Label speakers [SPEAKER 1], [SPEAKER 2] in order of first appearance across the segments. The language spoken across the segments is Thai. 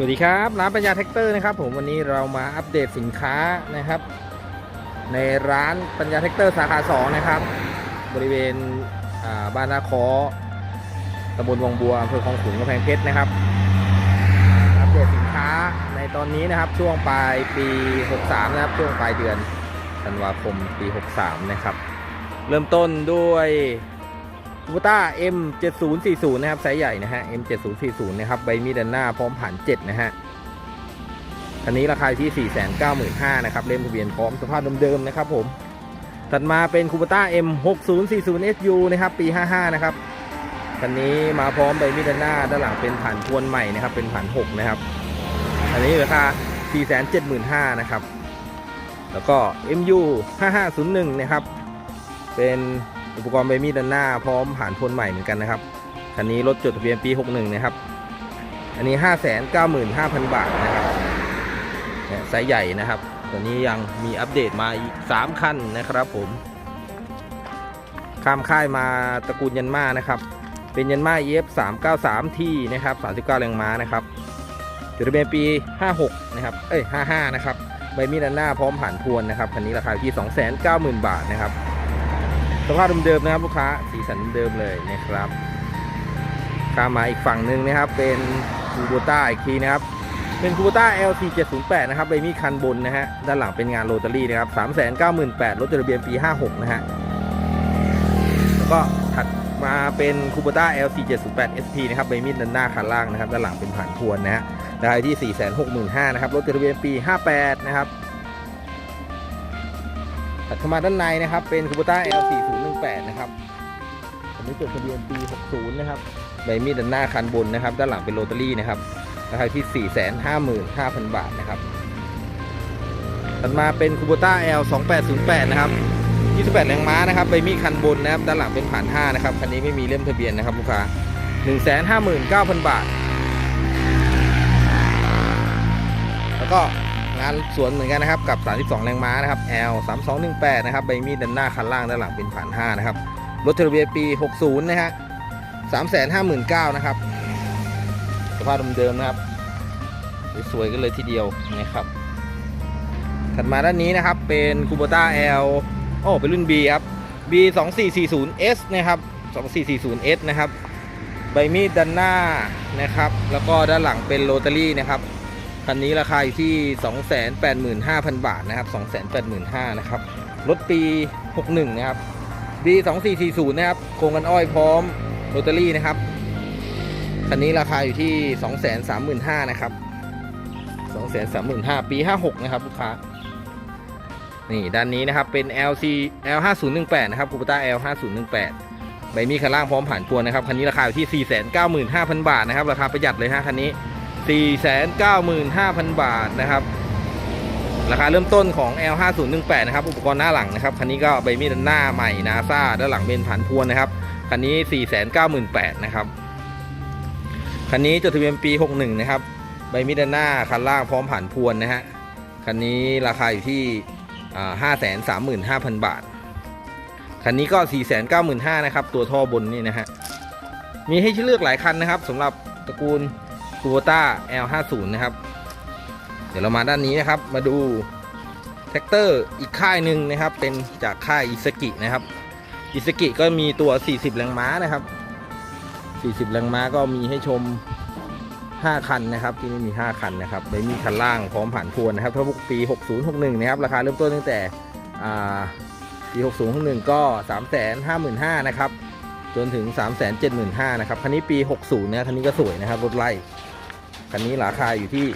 [SPEAKER 1] สวัสดีครับร้านปัญญาแท็กเตอร์นะครับผมวันนี้เรามาอัปเดตสินค้านะครับ ในร้านปัญญาแท็กเตอร์สาขา2นะครับบริเวณบ้านนาคอตำบลวังบัวอำเภอคลองขุนกำแพงเพชรนะครับอัปเดตสินค้าในตอนนี้นะครับช่วงปลายปี 63 นะครับช่วงปลายเดือนธันวาคมปี 63 นะครับ เริ่มต้นด้วย คูต้า M7040 นะครับไซส์ใหญ่นะฮะ M7040 นะครับใบมีดด้านหน้าพร้อมผ่าน 7 นะฮะคันนี้ราคาที่ 495,000นะครับเล่มทะเบียนพร้อมสภาพเดิมๆนะครับผมถัดมาเป็นคูต้า M6040SU นะครับปี 55 นะครับคันนี้มาพร้อมใบมีดด้านหน้าด้านหลังเป็นผ่านทวนใหม่นะครับเป็นผ่าน 6 นะครับอันนี้ราคา 475,000นะครับแล้วก็ MU 5501 นะครับเป็น อุปกรณ์ใบมีดด้านหน้าพร้อมผ่านทวนใหม่เหมือนกันนะครับคันนี้รถจดทะเบียนปี 61 นะครับ อันนี้ 595,000 บาทนะครับเนี่ยไซส์ใหญ่นะครับตัวนี้ยังมีอัปเดตมาอีก 3 คันนะครับผม ข้ามค่ายมาตระกูลยันมานะครับ เป็นยันมา EF 393 t นะครับ 39 แรงม้านะครับจดทะเบียนปี 56 นะครับ เอ้ย 55 นะครับ ใบมีดด้านหน้าพร้อมผ่านทวนนะครับ คันนี้ราคาอยู่ที่ 290,000 บาทนะครับ สภาพเดิมๆนะครับลูกค้าสีสันเดิมเลยนะครับข้ามมาอีกฝั่งหนึ่งนะครับ เป็นคูโบต้าอีกทีนะครับ เป็นคูโบต้า LT 708นะครับใบมีดคันบนนะฮะด้านหลังเป็นงานโรตารี่นะครับ398,000รถจดทะเบียนปี 56 นะฮะแล้วก็ถัดมาเป็นคูโบต้า LT 708 SP นะครับใบมีดด้านหน้าคันล่างนะครับด้านหลังเป็นผ่านทวนนะฮะราคาที่ 465,000นะครับรถจดทะเบียนปี 58 นะครับ ถัดเข้ามาด้านในนะครับ เป็นคูโบต้า L4018 นะครับอันนี้จดทะเบียนปี 60 นะครับใบมีดด้านหน้าคันบนนะครับ ด้านหลังเป็นโรตารี่นะครับราคาที่ 455,000 บาทนะครับถัดมาเป็นคูโบต้า L2808 นะครับ28แรงม้านะครับใบมีดคันบนนะครับด้านหลังเป็นผ่าน5นะครับคันนี้ไม่มีเล่มทะเบียนนะครับลูกค้า159,000 บาท แล้วก็ งานสวนเหมือนกันนะครับกับ 32 แรงม้านะครับ L 3218นะครับใบมีดด้านหน้าคันล่างด้านหลังเป็นผ่าน5นะครับรถเทะเบียปี 60 นะฮะ359,000นะครับสภาพเดิมๆนะครับ สวยๆกันเลยทีเดียวนะครับถัดมาด้านนี้นะครับเป็นคูโบต้า L โอ้เป็นรุ่น B ครับ B 2440S นะครับ 2440S นะครับใบมีดด้านหน้านะครับ แล้วก็ด้านหลังเป็นโรตารี่นะครับ คันนี้ราคาอยู่ที่ 285,000 บาทนะครับ 285,000นะครับ รถปี 61 นะครับ B 2440 นะครับ โครงกันอ้อยพร้อมโรตารี่นะครับ คันนี้ราคาอยู่ที่ 235,000นะครับ 235,000 ปี 56 นะครับลูกค้า นี่ด้านนี้นะครับเป็น LC L5018 นะครับคูปต้า L5018 ใบมีดคันล่างพร้อมผ่านพวนนะครับ คันนี้ราคาอยู่ที่ 495,000 บาทนะครับ ราคาประหยัดเลยฮะคันนี้ 495,000 บาทนะครับ ราคาเริ่มต้นของ L5018 นะครับ อุปกรณ์หน้าหลังนะครับ คันนี้ก็ใบมีดหน้าใหม่นาซาด้านหลังเป็นผ่านพวนนะครับ คันนี้ 498,000นะครับ คันนี้จดทะเบียนปี 61 นะครับ ใบมีดหน้าคันล่างพร้อมผ่านพวนนะฮะ คันนี้ราคาอยู่ที่ห้าแสนสามหมื่นห้าพันบาท คันนี้ก็ 4 9 5 0 0 0นะครับ ตัวท่อบนนี่นะฮะ มีให้เลือกหลายคันนะครับสำหรับตระกูล k u b o t a L50 นะครับ เดี๋ยวเรามาด้านนี้นะครับ มาดูแท็กเตอร์อีกค่ายหนึ่งนะครับ เป็นจากค่ายอิสกินะครับ อิสกิก็มีตัว 40 แรงม้านะครับ 40 แรงม้าก็มีให้ชม 5 คันนะครับ ที่นี่มี 5 คันนะครับใบมีคันล่างพร้อมผ่านทวนนะครับถ้าพวกปี 60 61 นะครับ ราคาเริ่มต้นตั้งแต่ปี60 61 ก็ 355,000นะครับ จนถึง 375,000นะครับ คันนี้ปี 60 นะคันนี้ก็สวยนะครับ รถไล่ คันนี้ราคาอยู่ที่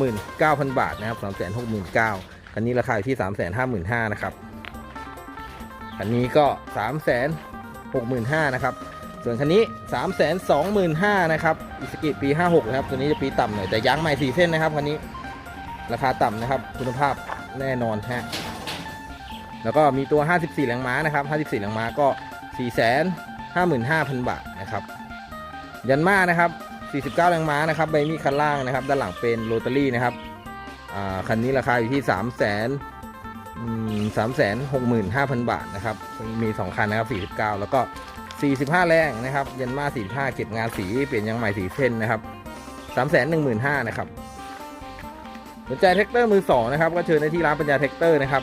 [SPEAKER 1] 369,000 บาทนะครับ 369,000คันนี้ราคาอยู่ที่ 355,000นะครับคันนี้ก็ 365,000นะครับส่วนคันนี้ 325,000นะครับอิสกิปี 56นะครับ ตัวนี้จะปีต่ำหน่อย แต่ยางใหม่ 4 เส้นนะครับ คันนี้ ราคาต่ำนะครับ คุณภาพแน่นอนฮะ แล้วก็มีตัว 54 แรงม้านะครับ 54 แรงม้าก็ 455,000 บาทนะครับ ยันมานะครับ 49 แรงม้านะครับใบมีดคันล่างนะครับ ด้านหลังเป็นโรตารี่นะครับคันนี้ราคาอยู่ที่ 3 0 0 0 0 0 3 6 5 0 0 0บาทนะครับ มี2คันนะครับ49แล้วก็45แรงนะครับยันมา45เก็บงานสีเปลี่ยนยางใหม่สีเส้นนะครับ3 1 5 0 0 0นะครับสนใจแท็กเตอร์มือสองนะครับก็เชิญได้ที่ร้านปัญญาแท็กเตอร์นะครับ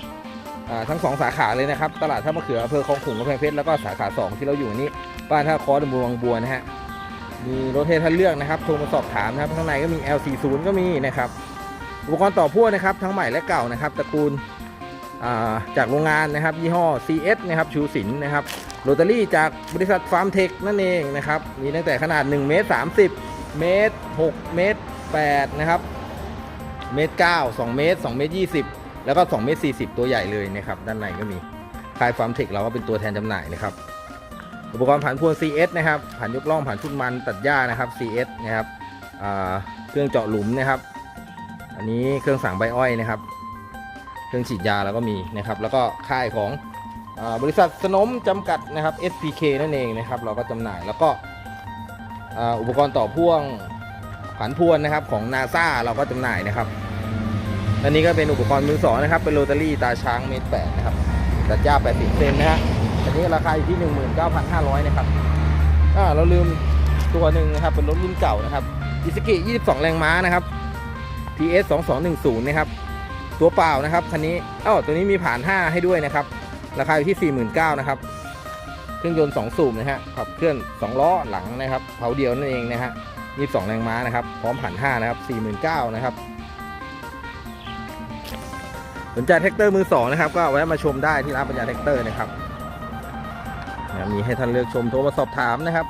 [SPEAKER 1] ทั้งสองสาขาเลยนะครับ ตลาดท่ามะเขืออำเภอคลองขุงกำแพงเพชรแล้วก็สาขา2ที่เราอยู่นี้บ้านท่าคอตำบลวังบัวนะฮะ มีรถเทท่านเลือกนะครับโทรมาสอบถามนะครับข้างในก็มี L40 ก็มีนะครับอุปกรณ์ต่อพ่วงนะครับทั้งใหม่และเก่านะครับตระกูลาจากโรงงานนะครับ ยี่ห้อ CS นะครับชูสินนะครับโรตารี่จากบริษัทฟาร์มเทคนั่นเองนะครับมีตั้งแต่ขนาด1เมตร30เมตร6เมตร8นะครับเมตร9 2 เมตร 2 เมตร 20 แล้วก็ 2 เมตร 40 ตัวใหญ่เลยนะครับ ด้านในก็มีค่ายฟาร์มเทคเราก็เป็นตัวแทนจำหน่ายนะครับ อุปกรณ์ผ่านพวง CS นะครับผ่านยกล่องผ่านชุดมันตัดหญ้านะครับ CS นะครับเครื่องเจาะหลุมนะครับ อันนี้เครื่องสั่งใบอ้อยนะครับ เครื่องฉีดยาแล้วก็มีนะครับ แล้วก็ค่ายของอบริษัทสนมจำกัดนะครับ SPK นั่นเองนะครับ เราก็จำหน่ายแล้วก็อุปกรณ์ต่อพ่วงผันพวนนะครับของ NASA เราก็จำหน่ายนะครับ อันนี้ก็เป็นอุปกรณ์มือสองนะครับ เป็นโรตารี่ตาช้างเมตรแปดนะครับตัดหญ้า80เซนนะฮะ อันนี้ราคาอยู่ที่ 19,500นะครับอ่าเราลืมตัวหนึ่งนะครับเป็นรถรุ่นเก่านะครับอิสกิ22 แรงม้านะครับ PS 2210นะครับตัวเปล่านะครับคันนี้อ้าวตัวนี้มีผ่าน 5 ให้ด้วยนะครับ ราคาอยู่ที่ 49,000นะครับเครื่องยนต์ 2 สูบนะฮะขับเคลื่อน 2 ล้อหลังนะครับเผาเดียวนั่นเองนะฮะ22 แรงม้านะครับ พร้อมผ่าน5นะครับ49,000นะครับสนใจแท็กเตอร์มือ2นะครับ ก็แวะมาชมได้ที่ร้านปัญญาแท็กเตอร์นะครับ นะมีให้ท่านเลือกชมโทรมาสอบถามนะครับ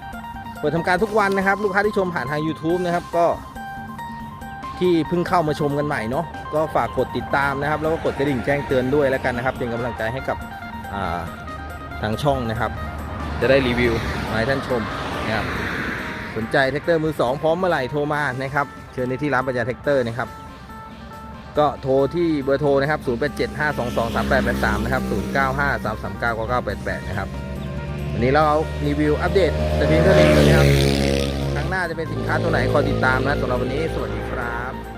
[SPEAKER 1] เปิดทำการทุกวันนะครับ ลูกค้าที่ชมผ่านทาง YouTube นะครับก็ ที่เพิ่งเข้ามาชมกันใหม่เนาะก็ฝากกดติดตามนะครับ แล้วก็กดกระดิ่งแจ้งเตือนด้วยแล้วกันนะครับ เป็นกำลังใจให้กับาทางช่องนะครับ จะได้รีวิวมาให้ท่านชมนะครับสนใจแท็กเตอร์มือ2พร้อมเมื่อไหร่โทรมานะครับเชิญในที่ร้านปัญญาแท็กเตอร์นะครับก็โทรที่เบอร์โทรนะครับ 0875223883 นะครับ 0953399988 นะครับ วันนี้เราเอารีวิวอัปเดตแต่เพียงเท่านี้นะครับ ครั้งหน้าจะเป็นสินค้าตัวไหนคอยติดตามนะสำหรับวันนี้สวัสดีครับ